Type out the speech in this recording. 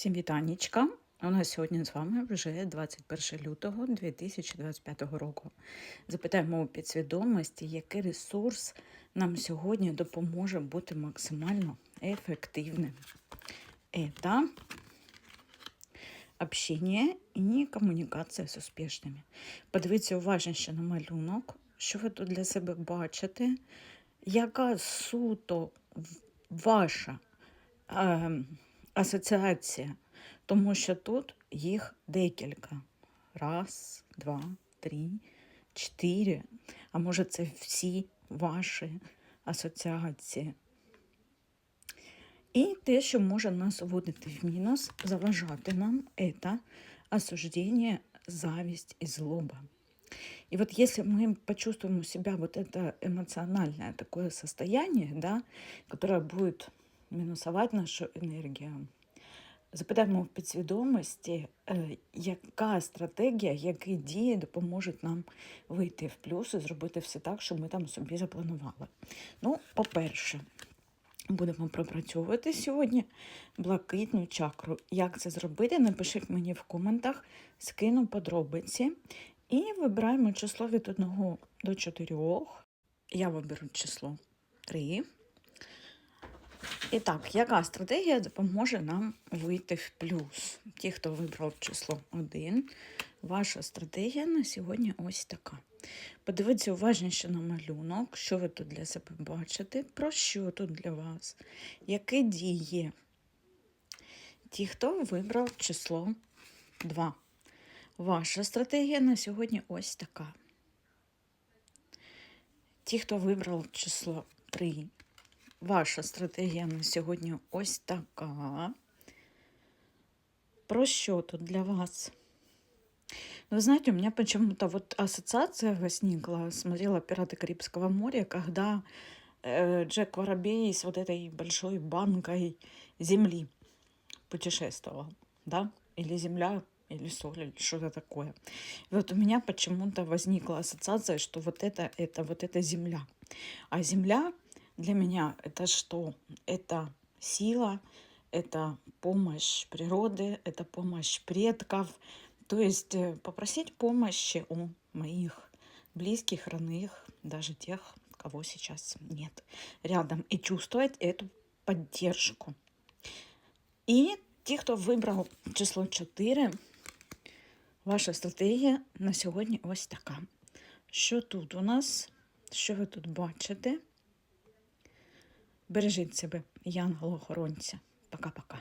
Всім вітанечка. У нас сьогодні з вами вже 21 лютого 2025 року. Запитаємо у підсвідомості, який ресурс нам сьогодні допоможе бути максимально ефективним. Это общение і комунікація з успішними. Подивіться уважніше на малюнок, що ви тут для себе бачите, яка суто ваша е, асоціація, тому що тут їх декілька. Раз, два, три, чотири. А може, це всі ваші асоціації. І те, що може нас вводити в мінус, заважати нам, это осуждение, зависть и злоба. И вот если мы почувствуем у себя вот это эмоциональное такое состояние, да, которое будет мінусувати нашу енергію. Запитаємо в підсвідомості, е, яка стратегія, які дії допоможуть нам вийти в плюс і зробити все так, що ми там собі запланували. Ну, по-перше, будемо пропрацьовувати сьогодні блакитну чакру. Як це зробити? Напишіть мені в коментах, скину подробиці. І вибираємо число від 1 до 4. Я виберу число 3. І так, яка стратегія допоможе нам вийти в плюс? Ті, хто вибрав число 1, ваша стратегія на сьогодні ось така. Подивіться уважніше на малюнок, що ви тут для себе бачите, про що тут для вас, які дії. Ті, хто вибрав число 2. Ваша стратегія на сьогодні ось така. Ті, хто вибрав число 3, Ваша стратегія на сьогодні ось така. Про что тут для вас? Вы знаете, у меня почему-то вот ассоциация возникла, смотрела «Пираты Карибского моря», когда Джек Воробей с вот этой большой банкой земли путешествовал, да? Или земля, или соль, или что-то такое. Вот у меня почему-то возникла ассоциация, что вот это, это вот эта земля. А земля для меня это что? Это сила, это помощь природы, это помощь предков. То есть э, попросить помощи у моих близких, родных, даже тех, кого сейчас нет рядом, и чувствовать эту поддержку. І ті, хто вибрав число 4, ваша стратегія на сьогодні ось така. Що тут у нас? Що ви тут бачите? Бережіть себе, янголо-охоронця. Пока-пока.